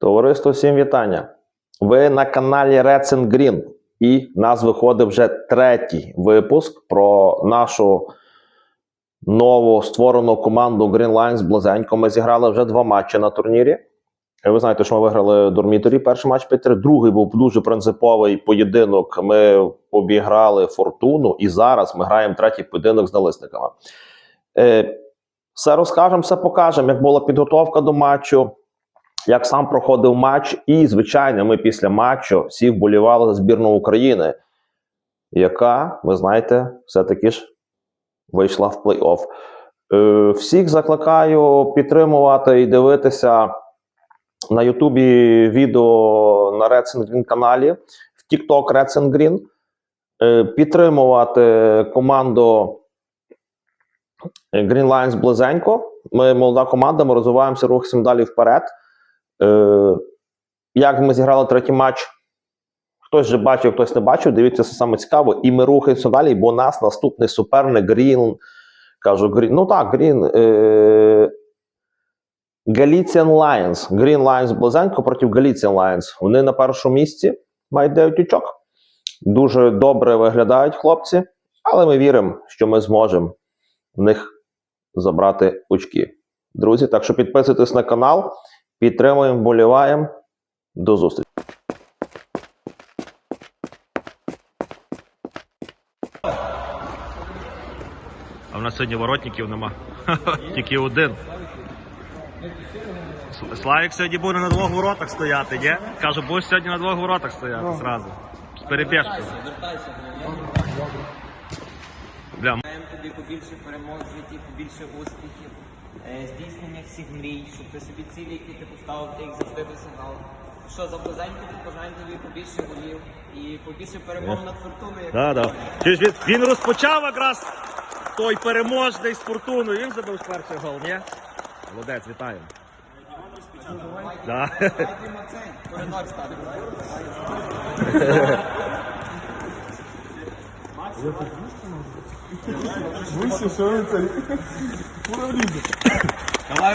Товариство, всім вітання. Ви на каналі Reds Green. І нас виходить вже третій випуск про нашу нову створену команду Green Lions Близенько. Ми зіграли вже два матчі на турнірі. І Ви знаєте, що ми виграли Дорміторі. Перший матч 5 Другий був дуже принциповий поєдинок. Ми обіграли фортуну, і зараз ми граємо третій поєдинок з налисниками. Е, все розкажемо, все покажемо, як була підготовка до матчу як сам проходив матч, і, звичайно, ми після матчу всі вболівали за збірну України, яка, ви знаєте, все-таки ж вийшла в плей-офф. Е, всіх закликаю підтримувати і дивитися на Ютубі відео на Green каналі, в TikTok Reds Green, е, підтримувати команду Green Lions близенько. Ми молода команда, ми розвиваємося, рухаємося далі вперед. Е, як ми зіграли третій матч? Хтось вже бачив, хтось не бачив. Дивіться, це саме цікаво. І ми рухаємося далі, бо у нас наступний суперник Грін. Кажу, Грін. Ну так, Грін. Galician Lions. Green Lions Близенько проти Galician Lions. Вони на першому місці мають 9 очок. Дуже добре виглядають хлопці, але ми віримо, що ми зможемо в них забрати очки. Друзі, так що підписуйтесь на канал. Підтримуємо, вболіваємо. До зустрічі. А в нас сьогодні воротників нема. Тільки один. Славік сьогодні буде на двох воротах стояти, ні? Кажу, будеш сьогодні на двох воротах стояти зразу. З перебіжкою. Бля, Бажаємо тобі побільше перемог в житті, побільше успіхів, е, здійснення всіх мрій, щоб ти собі цілі, які ти поставив, ти їх завжди досягав. Що за тут бажаємо тобі побільше голів і побільше перемог над фортуною. як да, да. Чи ж він, він розпочав якраз той переможний з фортуною. Він забив перший гол, ні? Молодець, вітаємо. Да. Вище, цей? Кура влізе. Давай!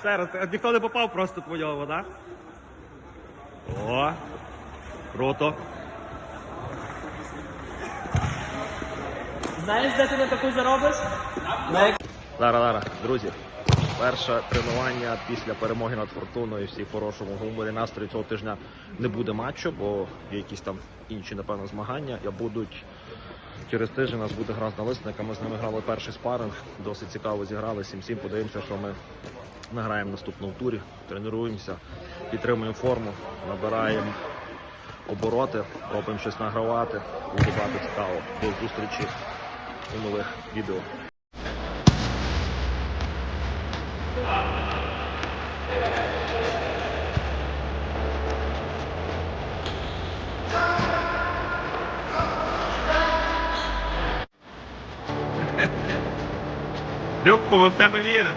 Ще раз, ніхто не попав просто по ньому, так? О, круто. Знаєш, де ти на таку заробиш? Зараз, зараз, друзі. Перше тренування після перемоги над фортуною. Всі в хорошому гуморі настрою цього тижня не буде матчу, бо є якісь там інші, напевно, змагання. Я будуть через тиждень. У нас буде гра з налисниками. Ми з ними грали перший спаринг. Досить цікаво зіграли 7-7. Подивимося, що ми награємо наступному турі. Тренуємося, підтримуємо форму, набираємо обороти, робимо щось награвати. Буде багато цікаво. До зустрічі у нових відео. Любко, ми в тебе віримо.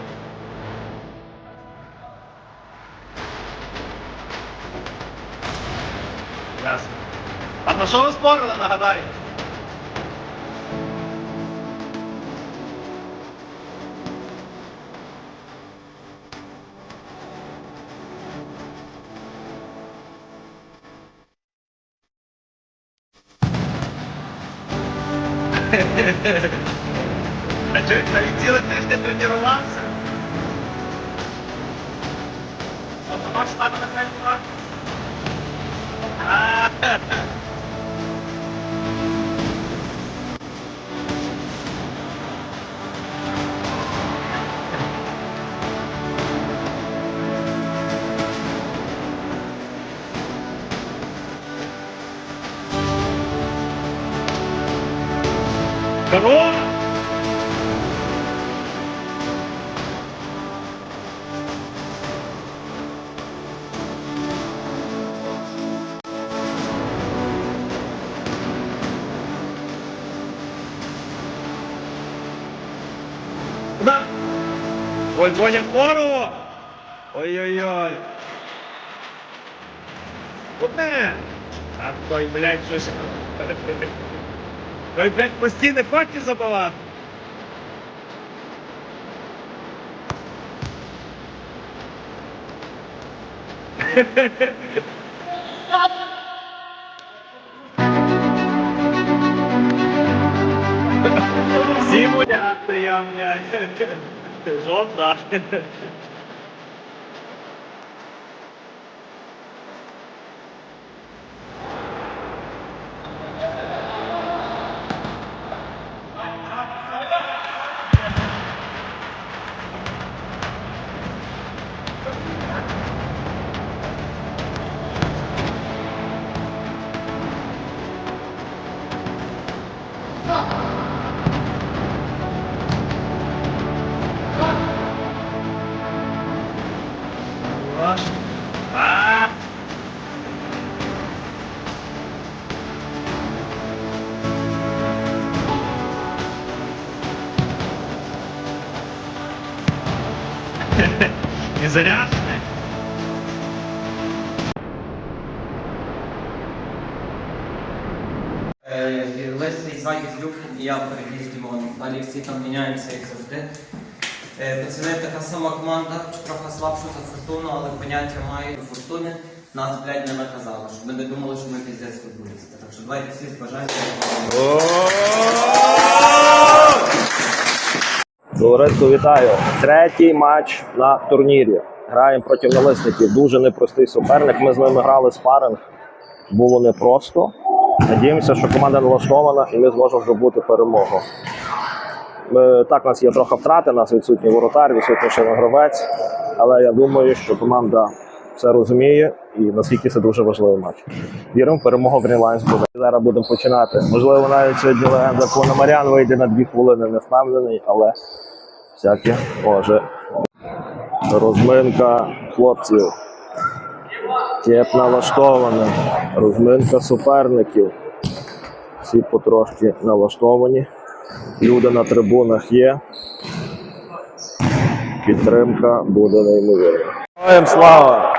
Ясно. А на що ви спорили, нагадай? А что, навіть цілий тиждень тренувався? А ваш стати на Karoon! Diba? Boy, boy ng koro! Oy, oy, oy! Huwag na! At boy, sa... Той, блядь, постійно хоче забивати. Симуляція, блядь. Жовта. Не заряженный? Е, Лисий ззаді з люком і я перевіз Дімоном. Далі всі там міняємося, як завжди. Е, Пацани така сама команда, трохи слабша за фортуну, але поняття мають до фортуни. Нас, блядь, не наказали, щоб ми не думали, що ми піздець футболісти. Так що давайте всі з бажанням. Товариство, вітаю. Третій матч на турнірі. Граємо проти налисників. Дуже непростий суперник. Ми з ними грали спаринг. Було непросто. Надіємося, що команда налаштована і ми зможемо здобути перемогу. Ми, так, у нас є трохи втрати, у нас відсутній воротар, відсутній ще гравець. Але я думаю, що команда це розуміє і наскільки це дуже важливий матч. Віримо в перемогу Green Lions буде. Зараз будемо починати. Можливо, навіть сьогодні легенда Пономарян вийде на дві хвилини, не впевнений, але всяке може. Розминка хлопців. Кеп налаштований. Розминка суперників. Всі потрошки налаштовані. Люди на трибунах є. Підтримка буде неймовірна. Слава!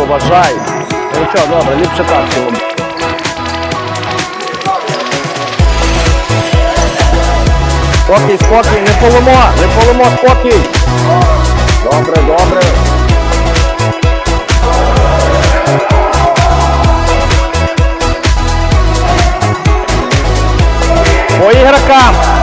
Поважай. Ну що, добре, ліпше так цілому. Спокій, спокій, не поломо, не поломо, спокій. Добре, добре. По ігрокам.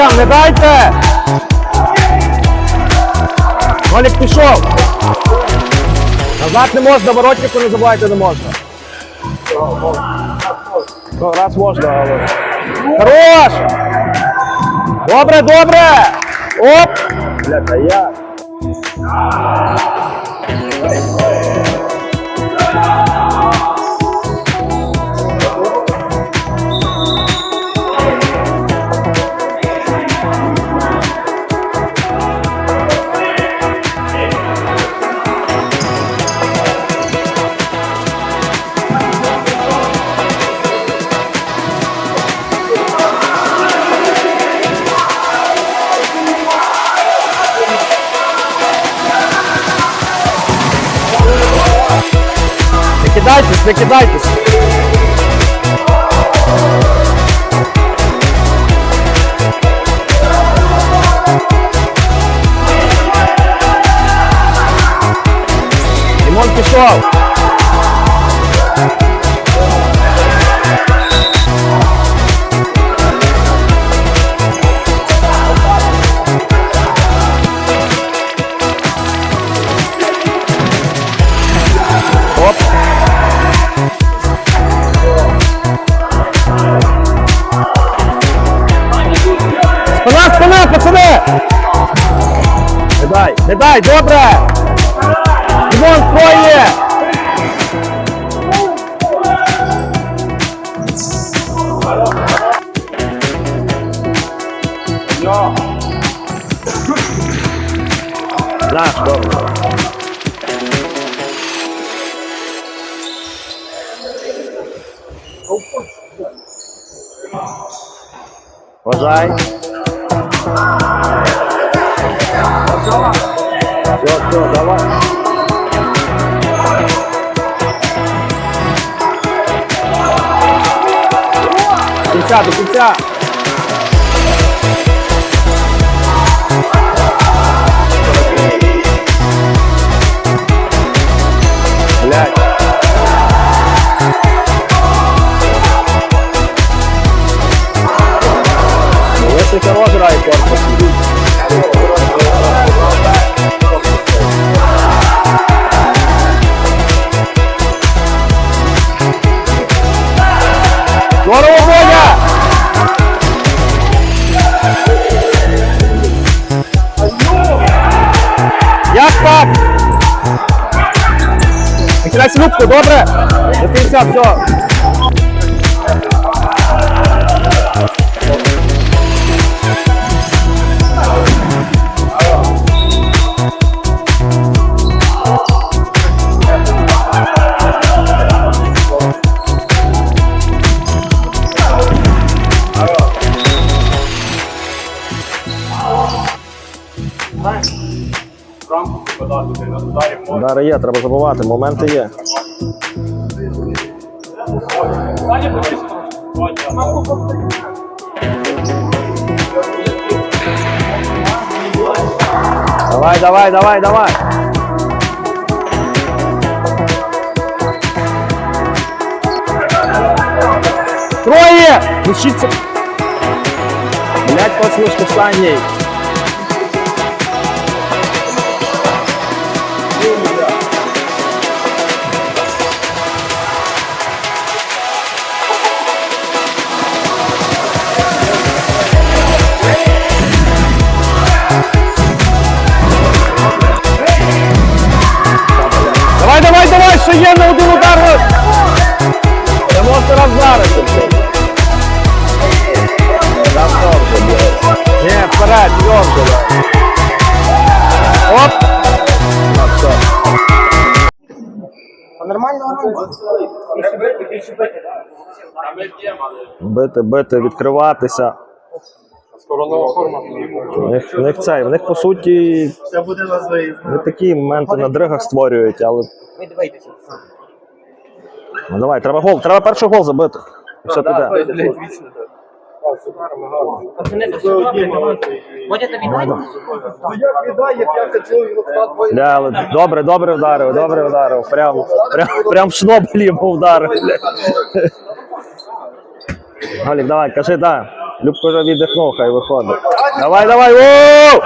Так, не дайте. Нолік пішов. Назад не можна, воротнику не забувайте, не можна. Ну, раз можна, але. Хорош! Добре, добре! Оп! Бляха, я. прикидайтесь. І пішов. Дай, добре! Дімон, твоє! Наш, добре. Вважай. Все, давай. До кінця, до кінця. Викидай любку, добре? До кінця, все. Рамку подати, на ударі можна. Удари є, треба забувати, моменти є. Давай, давай, давай, давай. Троє! Лишіться! Блять, послушка останній. Давай, на один удар. Не можете роздарити. Там блядь. Вперед, твердо. Оп. Ну, все. Бити, бити, відкриватися. Коронова форма. У них, у них цей, в них по суті Це буде не такі моменти на дригах створюють, але. Ну давай, треба гол, треба перший гол забити. І Все піде. Бодя тобі Ну, дай? Ну як віддай, як я хотів його вкладати. Бля, але добре, добре вдарив, добре вдарив. Прям, прям, прям в шнобель йому вдарив. бля. Голік, давай, кажи, да. Любко вже віддихнув, хай виходить. Давай, давай, Воу!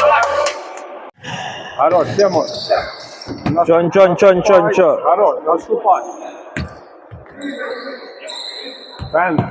Хорош, тему. Чон, чон, чон, чон, чон. Хорош, наступай. Фен.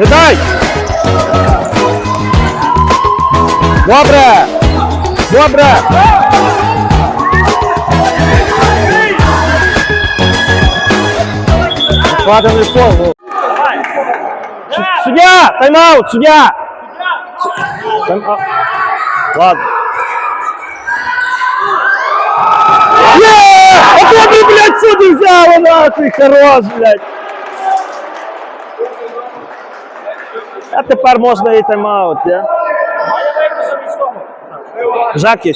Не дай! Добре! Добре! Хватит не фол. Судья! Тайм-аут, судья! Тайм-аут. Ладно. Є! А то ти, блядь, сюди взяла, нахуй, хорош, блядь. А тепер можна і тайм-аут, я? Жак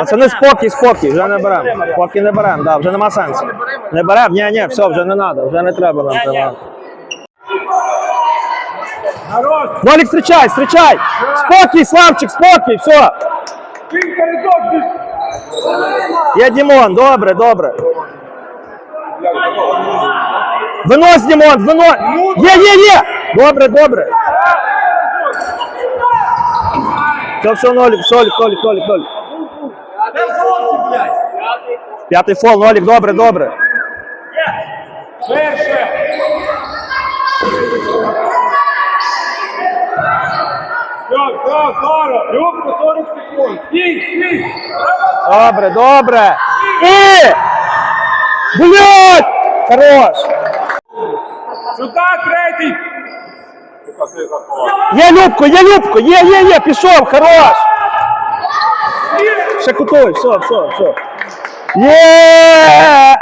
є, Чуков. Пацани, спокій, спокій, вже не беремо. Поки не беремо, да, вже нема сенсу. Не беремо? Ні, ні, все, вже не треба, вже не треба нам тайм-аут. Волік, зустрічай, зустрічай! Спокій, Славчик, спокій, все. Є Дімон, добре, добре. Винось, Дімон, винось! Є, є, є! Добре, добре. Все, все, нолік, Солік, Солік, Солік, Солік. П'ятий фол, нолік, добре, добре. Зараз. Любко 40 секунд. Стій, стій. Добре, добре. І! Блядь! Хорош! Сюди, третій. Є Любко, є Любко, є, є, є, пішов, хорош! Ще кутой, все, все, все. Є!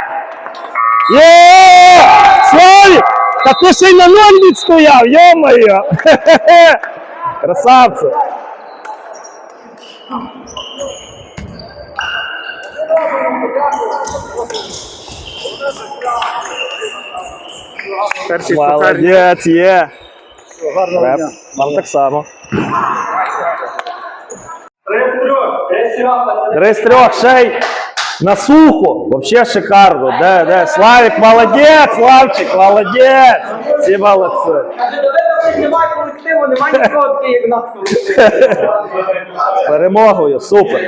Є! Славік! Та ти ще й на ноль відстояв, йо-моє! Красавці! Перший Молодець, є! Реп. Вам так само. Три з трьох, ще й на сухо. Вообще шикарно. Де, де? Славік, молодець, Славчик, молодець. Всі молодці. Немає колективу, немає нікого таких, як нас. З перемогою, супер.